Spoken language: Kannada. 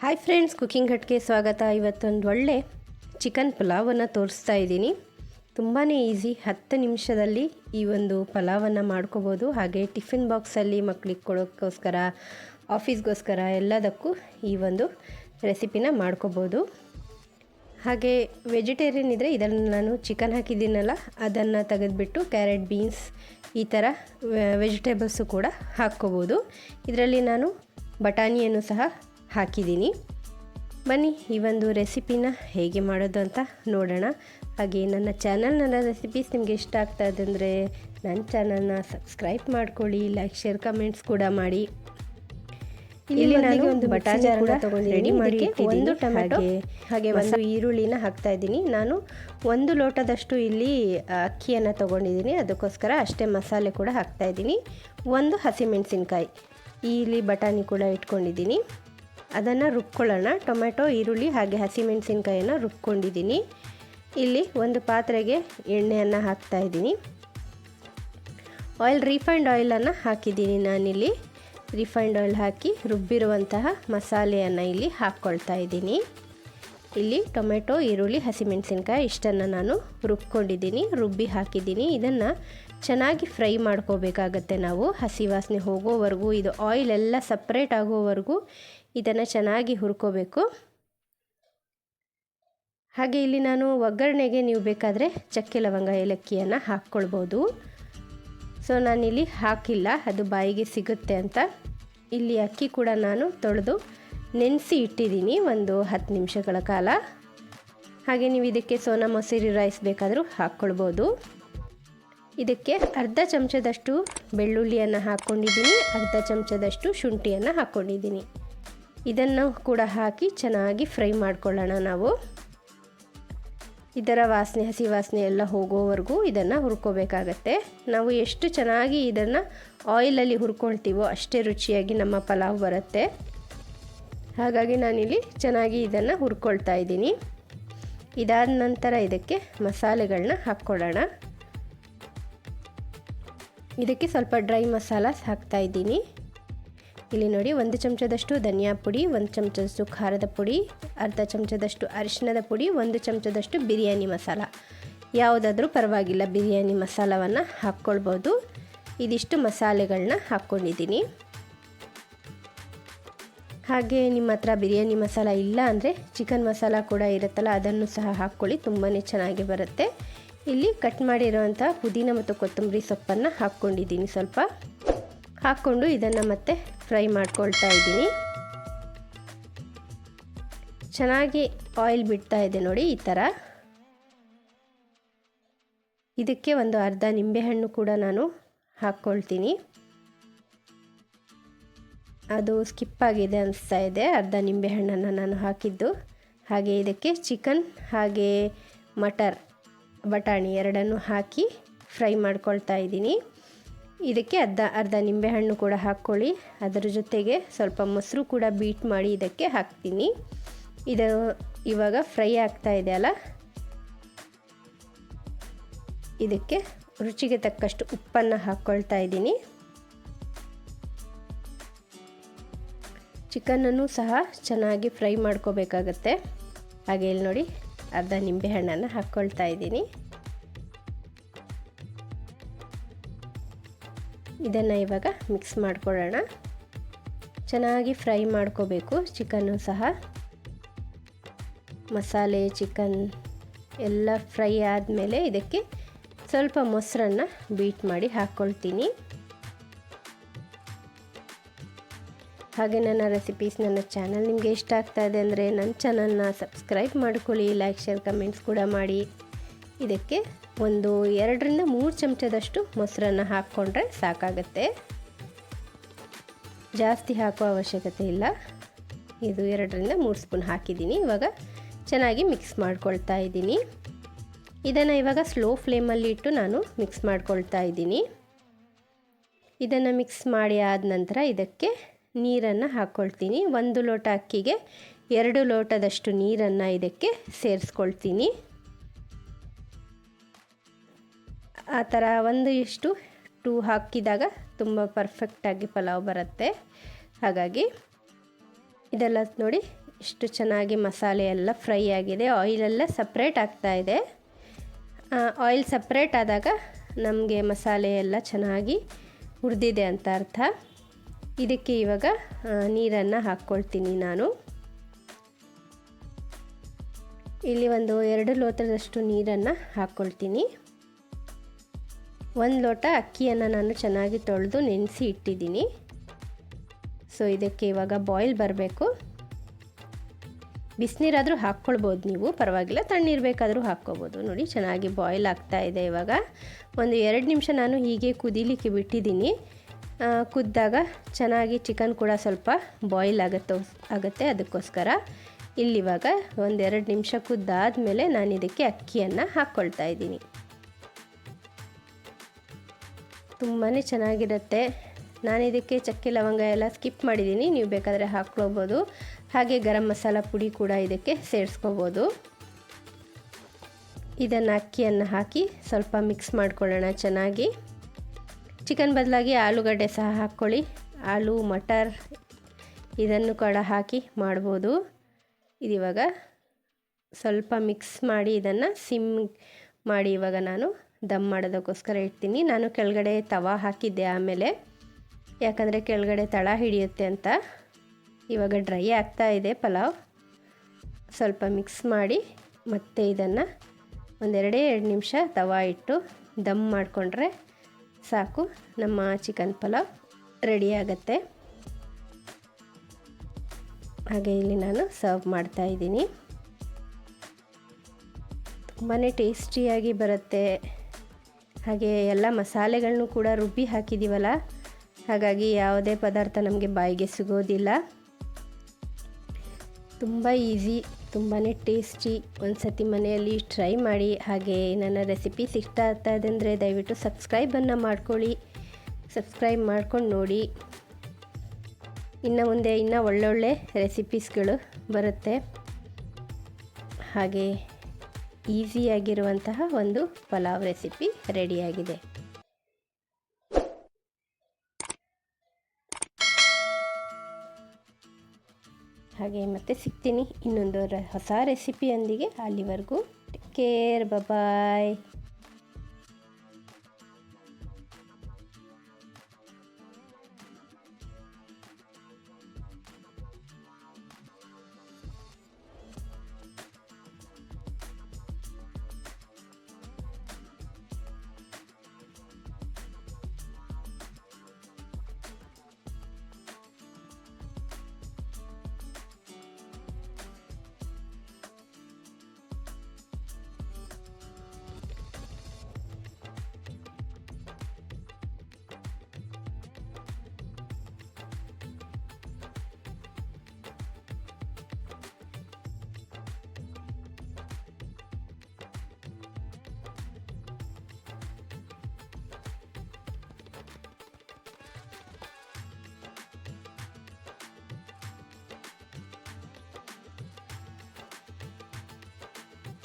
ಹಾಯ್ ಫ್ರೆಂಡ್ಸ್ ಕುಕಿಂಗ್ ಹಟ್ಗೆ ಸ್ವಾಗತ. ಇವತ್ತೊಂದು ಒಳ್ಳೆ ಚಿಕನ್ ಪಲಾವನ್ನು ತೋರಿಸ್ತಾ ಇದ್ದೀನಿ. ತುಂಬಾ ಈಸಿ ಹತ್ತು ನಿಮಿಷದಲ್ಲಿ ಈ ಒಂದು ಪಲಾವನ್ನು ಮಾಡ್ಕೋಬೋದು. ಹಾಗೆ ಟಿಫಿನ್ ಬಾಕ್ಸಲ್ಲಿ ಮಕ್ಕಳಿಗೆ ಕೊಡೋಕ್ಕೋಸ್ಕರ ಆಫೀಸ್ಗೋಸ್ಕರ ಎಲ್ಲದಕ್ಕೂ ಈ ಒಂದು ರೆಸಿಪಿನ ಮಾಡ್ಕೋಬೋದು. ಹಾಗೆ ವೆಜಿಟೇರಿಯನ್ ಇದ್ದರೆ ಇದನ್ನು ನಾನು ಚಿಕನ್ ಹಾಕಿದ್ದೀನಲ್ಲ, ಅದನ್ನು ತೆಗೆದುಬಿಟ್ಟು ಕ್ಯಾರೆಟ್ ಬೀನ್ಸ್ ಈ ಥರ ವೆಜಿಟೇಬಲ್ಸು ಕೂಡ ಹಾಕ್ಕೋಬೋದು. ಇದರಲ್ಲಿ ನಾನು ಬಟಾಣಿಯನ್ನು ಸಹ ಹಾಕಿದ್ದೀನಿ. ಬನ್ನಿ ಈ ಒಂದು ರೆಸಿಪಿನ ಹೇಗೆ ಮಾಡೋದು ಅಂತ ನೋಡೋಣ. ಹಾಗೆ ನನ್ನ ಚಾನಲ್ನ ರೆಸಿಪೀಸ್ ನಿಮಗೆ ಇಷ್ಟ ಆಗ್ತಾ ಇದೆ ಅಂದರೆ ನನ್ನ ಚಾನಲ್ನ ಸಬ್ಸ್ಕ್ರೈಬ್ ಮಾಡ್ಕೊಳ್ಳಿ ಲೈಕ್ ಶೇರ್ ಕಮೆಂಟ್ಸ್ ಕೂಡ ಮಾಡಿ. ಇಲ್ಲಿ ನಾನು ಒಂದು ಬಟಾಣಿ ಕೂಡ ರೆಡಿ ಮಾಡಿ ಒಂದು ಟೊಮೆಟೊ ಹಾಗೆ ಒಂದು ಈರುಳ್ಳಿನ ಹಾಕ್ತಾ ಇದ್ದೀನಿ. ನಾನು ಒಂದು ಲೋಟದಷ್ಟು ಇಲ್ಲಿ ಅಕ್ಕಿಯನ್ನು ತೊಗೊಂಡಿದ್ದೀನಿ. ಅದಕ್ಕೋಸ್ಕರ ಅಷ್ಟೇ ಮಸಾಲೆ ಕೂಡ ಹಾಕ್ತಾ ಇದ್ದೀನಿ. ಒಂದು ಹಸಿಮೆಣಸಿನ್ಕಾಯಿ. ಇಲ್ಲಿ ಬಟಾಣಿ ಕೂಡ ಇಟ್ಕೊಂಡಿದ್ದೀನಿ. ಅದನ್ನು ರುಬ್ಕೊಳ್ಳೋಣ. ಟೊಮೆಟೊ ಈರುಳ್ಳಿ ಹಾಗೆ ಹಸಿಮೆಣಸಿನ್ಕಾಯನ್ನು ರುಬ್ಕೊಂಡಿದ್ದೀನಿ. ಇಲ್ಲಿ ಒಂದು ಪಾತ್ರೆಗೆ ಎಣ್ಣೆಯನ್ನು ಹಾಕ್ತಾ ಇದ್ದೀನಿ. ಆಯಿಲ್, ರಿಫೈಂಡ್ ಆಯಿಲನ್ನು ಹಾಕಿದ್ದೀನಿ ನಾನಿಲ್ಲಿ. ರಿಫೈಂಡ್ ಆಯಿಲ್ ಹಾಕಿ ರುಬ್ಬಿರುವಂತಹ ಮಸಾಲೆಯನ್ನು ಇಲ್ಲಿ ಹಾಕ್ಕೊಳ್ತಾ ಇದ್ದೀನಿ. ಇಲ್ಲಿ ಟೊಮೆಟೊ ಈರುಳ್ಳಿ ಹಸಿಮೆಣಸಿನ್ಕಾಯಿ ಇಷ್ಟನ್ನು ನಾನು ರುಬ್ಕೊಂಡಿದ್ದೀನಿ, ರುಬ್ಬಿ ಹಾಕಿದ್ದೀನಿ. ಇದನ್ನು ಚೆನ್ನಾಗಿ ಫ್ರೈ ಮಾಡ್ಕೋಬೇಕಾಗತ್ತೆ ನಾವು. ಹಸಿ ವಾಸನೆ ಹೋಗೋವರೆಗೂ, ಇದು ಆಯಿಲ್ ಎಲ್ಲ ಸಪ್ರೇಟ್ ಆಗೋವರೆಗೂ ಇದನ್ನು ಚೆನ್ನಾಗಿ ಹುರ್ಕೋಬೇಕು. ಹಾಗೆ ಇಲ್ಲಿ ನಾನು ಒಗ್ಗರಣೆಗೆ ನೀವು ಬೇಕಾದರೆ ಚಕ್ಕೆ ಲವಂಗ, ಏಲಕ್ಕಿಯನ್ನು ಹಾಕ್ಕೊಳ್ಬೋದು. ಸೊ, ನಾನಿಲ್ಲಿ ಹಾಕಿಲ್ಲ, ಅದು ಬಾಯಿಗೆ ಸಿಗುತ್ತೆ ಅಂತ. ಇಲ್ಲಿ ಅಕ್ಕಿ ಕೂಡ ನಾನು ತೊಳೆದು ನೆನೆಸಿ ಇಟ್ಟಿದ್ದೀನಿ, ಒಂದು ಹತ್ತು ನಿಮಿಷಗಳ ಕಾಲ. ಹಾಗೆ ನೀವು ಇದಕ್ಕೆ ಸೋನಾ ಮೊಸರಿ ರೈಸ್ ಬೇಕಾದರೂ ಹಾಕ್ಕೊಳ್ಬೋದು. ಇದಕ್ಕೆ ಅರ್ಧ ಚಮಚದಷ್ಟು ಬೆಳ್ಳುಳ್ಳಿಯನ್ನು ಹಾಕ್ಕೊಂಡಿದ್ದೀನಿ ಅರ್ಧ ಚಮಚದಷ್ಟು ಶುಂಠಿಯನ್ನು ಹಾಕ್ಕೊಂಡಿದ್ದೀನಿ ಇದನ್ನು ಕೂಡ ಹಾಕಿ ಚೆನ್ನಾಗಿ ಫ್ರೈ ಮಾಡ್ಕೊಳ್ಳೋಣ ನಾವು. ಇದರ ವಾಸನೆ, ಹಸಿ ವಾಸನೆ ಎಲ್ಲ ಹೋಗೋವರೆಗೂ ಇದನ್ನು ಹುರ್ಕೋಬೇಕಾಗತ್ತೆ. ನಾವು ಎಷ್ಟು ಚೆನ್ನಾಗಿ ಇದನ್ನು ಆಯಿಲಲ್ಲಿ ಹುರ್ಕೊಳ್ತೀವೋ ಅಷ್ಟೇ ರುಚಿಯಾಗಿ ನಮ್ಮ ಪಲಾವ್ ಬರುತ್ತೆ. ಹಾಗಾಗಿ ನಾನಿಲ್ಲಿ ಚೆನ್ನಾಗಿ ಇದನ್ನು ಹುರ್ಕೊಳ್ತಾ ಇದ್ದೀನಿ. ಇದಾದ ನಂತರ ಇದಕ್ಕೆ ಮಸಾಲೆಗಳನ್ನ ಹಾಕ್ಕೊಳ್ಳೋಣ. ಇದಕ್ಕೆ ಸ್ವಲ್ಪ ಡ್ರೈ ಮಸಾಲ ಹಾಕ್ತಾ ಇದ್ದೀನಿ. ಇಲ್ಲಿ ನೋಡಿ ಒಂದು ಚಮಚದಷ್ಟು ಧನಿಯಾ ಪುಡಿ, ಒಂದು ಚಮಚದಷ್ಟು ಖಾರದ ಪುಡಿ, ಅರ್ಧ ಚಮಚದಷ್ಟು ಅರಿಶಿಣದ ಪುಡಿ, ಒಂದು ಚಮಚದಷ್ಟು ಬಿರಿಯಾನಿ ಮಸಾಲ. ಯಾವುದಾದ್ರೂ ಪರವಾಗಿಲ್ಲ, ಬಿರಿಯಾನಿ ಮಸಾಲವನ್ನು ಹಾಕ್ಕೊಳ್ಬೋದು. ಇದಿಷ್ಟು ಮಸಾಲೆಗಳನ್ನ ಹಾಕ್ಕೊಂಡಿದ್ದೀನಿ. ಹಾಗೆ ನಿಮ್ಮ ಹತ್ರ ಬಿರಿಯಾನಿ ಮಸಾಲ ಇಲ್ಲ ಅಂದರೆ ಚಿಕನ್ ಮಸಾಲ ಕೂಡ ಇರುತ್ತಲ್ಲ, ಅದನ್ನು ಸಹ ಹಾಕ್ಕೊಳ್ಳಿ ತುಂಬಾ ಚೆನ್ನಾಗಿ ಬರುತ್ತೆ. ಇಲ್ಲಿ ಕಟ್ ಮಾಡಿರೋವಂಥ ಪುದೀನ ಮತ್ತು ಕೊತ್ತಂಬರಿ ಸೊಪ್ಪನ್ನು ಹಾಕ್ಕೊಂಡಿದ್ದೀನಿ ಸ್ವಲ್ಪ. ಹಾಕ್ಕೊಂಡು ಇದನ್ನು ಮತ್ತೆ ಫ್ರೈ ಮಾಡ್ಕೊಳ್ತಾ ಇದ್ದೀನಿ. ಚೆನ್ನಾಗಿ ಆಯಿಲ್ ಬಿಡ್ತಾ ಇದೆ ನೋಡಿ ಈ ಥರ ಇದಕ್ಕೆ ಒಂದು ಅರ್ಧ ನಿಂಬೆಹಣ್ಣು ಕೂಡ ನಾನು ಹಾಕ್ಕೊಳ್ತೀನಿ. ಅದು ಸ್ಕಿಪ್ ಆಗಿದೆ ಅನಿಸ್ತಾ ಇದೆ, ಅರ್ಧ ನಿಂಬೆಹಣ್ಣನ್ನು ನಾನು ಹಾಕಿದ್ದು. ಹಾಗೆ ಇದಕ್ಕೆ ಚಿಕನ್ ಹಾಗೆ ಮಟರ್ ಬಟಾಣಿ ಎರಡನ್ನು ಹಾಕಿ ಫ್ರೈ ಮಾಡ್ಕೊಳ್ತಾ ಇದ್ದೀನಿ. ಇದಕ್ಕೆ ಅರ್ಧ ಅರ್ಧ ನಿಂಬೆಹಣ್ಣು ಕೂಡ ಹಾಕ್ಕೊಳ್ಳಿ. ಅದರ ಜೊತೆಗೆ ಸ್ವಲ್ಪ ಮೊಸರು ಕೂಡ ಬೀಟ್ ಮಾಡಿ ಇದಕ್ಕೆ ಹಾಕ್ತೀನಿ. ಇದು ಇವಾಗ ಫ್ರೈ ಆಗ್ತಾ ಇದೆ ಅಲ್ಲ? ಇದಕ್ಕೆ ರುಚಿಗೆ ತಕ್ಕಷ್ಟು ಉಪ್ಪನ್ನು ಹಾಕ್ಕೊಳ್ತಾ ಇದ್ದೀನಿ. ಚಿಕನನ್ನು ಸಹ ಚೆನ್ನಾಗಿ ಫ್ರೈ ಮಾಡ್ಕೋಬೇಕಾಗತ್ತೆ. ಹಾಗೆ ಇಲ್ಲಿ ನೋಡಿ ಅರ್ಧ ನಿಂಬೆಹಣ್ಣನ್ನು ಹಾಕ್ಕೊಳ್ತಾ ಇದ್ದೀನಿ. ಇದನ್ನು ಇವಾಗ ಮಿಕ್ಸ್ ಮಾಡ್ಕೊಳ್ಳೋಣ. ಚೆನ್ನಾಗಿ ಫ್ರೈ ಮಾಡ್ಕೋಬೇಕು, ಚಿಕನ್ನು ಸಹ. ಮಸಾಲೆ, ಚಿಕನ್ ಎಲ್ಲ ಫ್ರೈ ಆದಮೇಲೆ ಇದಕ್ಕೆ ಸ್ವಲ್ಪ ಮೊಸರನ್ನು ಬೀಟ್ ಮಾಡಿ ಹಾಕ್ಕೊಳ್ತೀನಿ. ಹಾಗೆ ನನ್ನ ರೆಸಿಪೀಸ್ ನನ್ನ ಚಾನಲ್ ನಿಮಗೆ ಇಷ್ಟ ಆಗ್ತಾ ಇದೆ ಅಂದರೆ ನನ್ನ ಚಾನಲ್ನ ಸಬ್ಸ್ಕ್ರೈಬ್ ಮಾಡ್ಕೊಳ್ಳಿ ಲೈಕ್ ಶೇರ್ ಕಮೆಂಟ್ಸ್ ಕೂಡ ಮಾಡಿ. ಇದಕ್ಕೆ ಒಂದು ಎರಡರಿಂದ ಮೂರು ಚಮಚದಷ್ಟು ಮೊಸರನ್ನು ಹಾಕ್ಕೊಂಡ್ರೆ ಸಾಕಾಗತ್ತೆ. ಜಾಸ್ತಿ ಹಾಕೋ ಅವಶ್ಯಕತೆ ಇಲ್ಲ. ಇದು ಎರಡರಿಂದ ಮೂರು ಸ್ಪೂನ್ ಹಾಕಿದ್ದೀನಿ. ಇವಾಗ ಚೆನ್ನಾಗಿ ಮಿಕ್ಸ್ ಮಾಡ್ಕೊಳ್ತಾ ಇದ್ದೀನಿ. ಇದನ್ನು ಇವಾಗ ಸ್ಲೋ ಫ್ಲೇಮಲ್ಲಿ ಇಟ್ಟು ನಾನು ಮಿಕ್ಸ್ ಮಾಡ್ಕೊಳ್ತಾ ಇದ್ದೀನಿ. ಇದನ್ನು ಮಿಕ್ಸ್ ಮಾಡಿ ಆದ ನಂತರ ಇದಕ್ಕೆ ನೀರನ್ನು ಹಾಕ್ಕೊಳ್ತೀನಿ ಒಂದು ಲೋಟ ಅಕ್ಕಿಗೆ ಎರಡು ಲೋಟದಷ್ಟು ನೀರನ್ನು ಇದಕ್ಕೆ ಸೇರಿಸ್ಕೊಳ್ತೀನಿ. ಆ ಥರ ಒಂದು ಇಷ್ಟು ಟೂ ಹಾಕಿದಾಗ ತುಂಬ ಪರ್ಫೆಕ್ಟಾಗಿ ಪಲಾವ್ ಬರುತ್ತೆ. ಹಾಗಾಗಿ ಇದೆಲ್ಲ ನೋಡಿ ಇಷ್ಟು ಚೆನ್ನಾಗಿ ಮಸಾಲೆ ಎಲ್ಲ ಫ್ರೈ ಆಗಿದೆ. ಆಯಿಲೆಲ್ಲ ಸಪ್ರೇಟ್ ಆಗ್ತಾ ಇದೆ. ಆಯಿಲ್ ಸಪ್ರೇಟ್ ಆದಾಗ ನಮಗೆ ಮಸಾಲೆ ಎಲ್ಲ ಚೆನ್ನಾಗಿ ಹುರಿದಿದೆ ಅಂತ ಅರ್ಥ. ಇದಕ್ಕೆ ಇವಾಗ ನೀರನ್ನು ಹಾಕ್ಕೊಳ್ತೀನಿ ನಾನು. ಇಲ್ಲಿ ಒಂದು ಎರಡು ಲೋಟದಷ್ಟು ನೀರನ್ನು ಹಾಕ್ಕೊಳ್ತೀನಿ. ಒಂದು ಲೋಟ ಅಕ್ಕಿಯನ್ನು ನಾನು ಚೆನ್ನಾಗಿ ತೊಳೆದು ನೆನೆಸಿ ಇಟ್ಟಿದ್ದೀನಿ. ಸೊ ಇದಕ್ಕೆ ಇವಾಗ ಬಾಯ್ಲ್ ಬರಬೇಕು. ಬಿಸಿನೀರಾದರೂ ಹಾಕ್ಕೊಳ್ಬೋದು ನೀವು, ಪರವಾಗಿಲ್ಲ. ತಣ್ಣೀರು ಬೇಕಾದರೂ ಹಾಕ್ಕೋಬೋದು ನೋಡಿ, ಚೆನ್ನಾಗಿ ಬಾಯ್ಲ್ ಆಗ್ತಾ ಇದೆ ಇವಾಗ. ಒಂದು ಎರಡು ನಿಮಿಷ ನಾನು ಹೀಗೆ ಕುದೀಲಿಕ್ಕೆ ಬಿಟ್ಟಿದ್ದೀನಿ. ಕುದ್ದಾಗ ಚೆನ್ನಾಗಿ ಚಿಕನ್ ಕೂಡ ಸ್ವಲ್ಪ ಬಾಯ್ಲ್ ಆಗುತ್ತೆ ಆಗುತ್ತೆ ಅದಕ್ಕೋಸ್ಕರ. ಇಲ್ಲಿವಾಗ ಒಂದೆರಡು ನಿಮಿಷ ಕುದ್ದಾದಮೇಲೆ ನಾನು ಇದಕ್ಕೆ ಅಕ್ಕಿಯನ್ನು ಹಾಕ್ಕೊಳ್ತಾ ಇದ್ದೀನಿ. ತುಂಬಾ ಚೆನ್ನಾಗಿರುತ್ತೆ. ನಾನು ಇದಕ್ಕೆ ಚಕ್ಕೆ ಲವಂಗ ಎಲ್ಲ ಸ್ಕಿಪ್ ಮಾಡಿದ್ದೀನಿ. ನೀವು ಬೇಕಾದರೆ ಹಾಕ್ಕೊಳ್ಬೋದು. ಹಾಗೆ ಗರಂ ಮಸಾಲ ಪುಡಿ ಕೂಡ ಇದಕ್ಕೆ ಸೇರಿಸ್ಕೋಬೋದು. ಇದನ್ನು ಅಕ್ಕಿಯನ್ನು ಹಾಕಿ ಸ್ವಲ್ಪ ಮಿಕ್ಸ್ ಮಾಡ್ಕೊಳ್ಳೋಣ ಚೆನ್ನಾಗಿ. ಚಿಕನ್ ಬದಲಾಗಿ ಆಲೂಗಡ್ಡೆ ಸಹ ಹಾಕ್ಕೊಳ್ಳಿ. ಆಲೂ, ಮಟರ್ ಇದನ್ನು ಕೂಡ ಹಾಕಿ ಮಾಡ್ಬೋದು. ಇದಿವಾಗ ಸ್ವಲ್ಪ ಮಿಕ್ಸ್ ಮಾಡಿ ಇದನ್ನು ಸಿಮ್ ಮಾಡಿ ಇವಾಗ ನಾನು ದಮ್ ಮಾಡೋದಕ್ಕೋಸ್ಕರ ಇಡ್ತೀನಿ. ನಾನು ಕೆಳಗಡೆ ತವಾ ಹಾಕಿದ್ದೆ ಆಮೇಲೆ. ಯಾಕಂದರೆ ಕೆಳಗಡೆ ತಳ ಹಿಡಿಯುತ್ತೆ ಅಂತ. ಇವಾಗ ಡ್ರೈ ಆಗ್ತಾ ಇದೆ ಪಲಾವ್. ಸ್ವಲ್ಪ ಮಿಕ್ಸ್ ಮಾಡಿ ಮತ್ತೆ ಇದನ್ನು ಒಂದೆರಡೇ ಎರಡು ನಿಮಿಷ ತವಾ ಇಟ್ಟು ದಮ್ ಮಾಡಿಕೊಂಡ್ರೆ ಸಾಕು, ನಮ್ಮ ಚಿಕನ್ ಪಲಾವ್ ರೆಡಿ ಆಗುತ್ತೆ. ಹಾಗೆ ಇಲ್ಲಿ ನಾನು ಸರ್ವ್ ಮಾಡ್ತಾ ಇದ್ದೀನಿ. ತುಂಬಾ ಟೇಸ್ಟಿಯಾಗಿ ಬರುತ್ತೆ. ಹಾಗೆ ಎಲ್ಲ ಮಸಾಲೆಗಳನ್ನೂ ಕೂಡ ರುಬ್ಬಿ ಹಾಕಿದ್ದೀವಲ್ಲ ಹಾಗಾಗಿ ಯಾವುದೇ ಪದಾರ್ಥ ನಮಗೆ ಬಾಯಿಗೆ ಸಿಗೋದಿಲ್ಲ. ತುಂಬ ಈಸಿ ತುಂಬಾ ಟೇಸ್ಟಿ ಒಂದು ಸತಿ ಮನೆಯಲ್ಲಿ ಟ್ರೈ ಮಾಡಿ, ಹಾಗೆ ನನ್ನ ರೆಸಿಪೀಸ್ ಇಷ್ಟ ಆಗ್ತಾ ಇದೆ ಅಂದರೆ ದಯವಿಟ್ಟು ಸಬ್ಸ್ಕ್ರೈಬನ್ನು ಮಾಡ್ಕೊಳ್ಳಿ. ಸಬ್ಸ್ಕ್ರೈಬ್ ಮಾಡ್ಕೊಂಡು ನೋಡಿ. ಇನ್ನು ಮುಂದೆ ಇನ್ನೂ ಒಳ್ಳೊಳ್ಳೆ ರೆಸಿಪೀಸ್ಗಳು ಬರುತ್ತೆ. ಹಾಗೆ ಈಸಿಯಾಗಿರುವಂತಹ ಒಂದು ಪಲಾವ್ ರೆಸಿಪಿ ರೆಡಿಯಾಗಿದೆ ಹಾಗೆ ಮತ್ತೆ ಸಿಗ್ತೀನಿ ಇನ್ನೊಂದು ಹೊಸ ರೆಸಿಪಿಯೊಂದಿಗೆ ಅಲ್ಲಿವರೆಗೂ. Care bye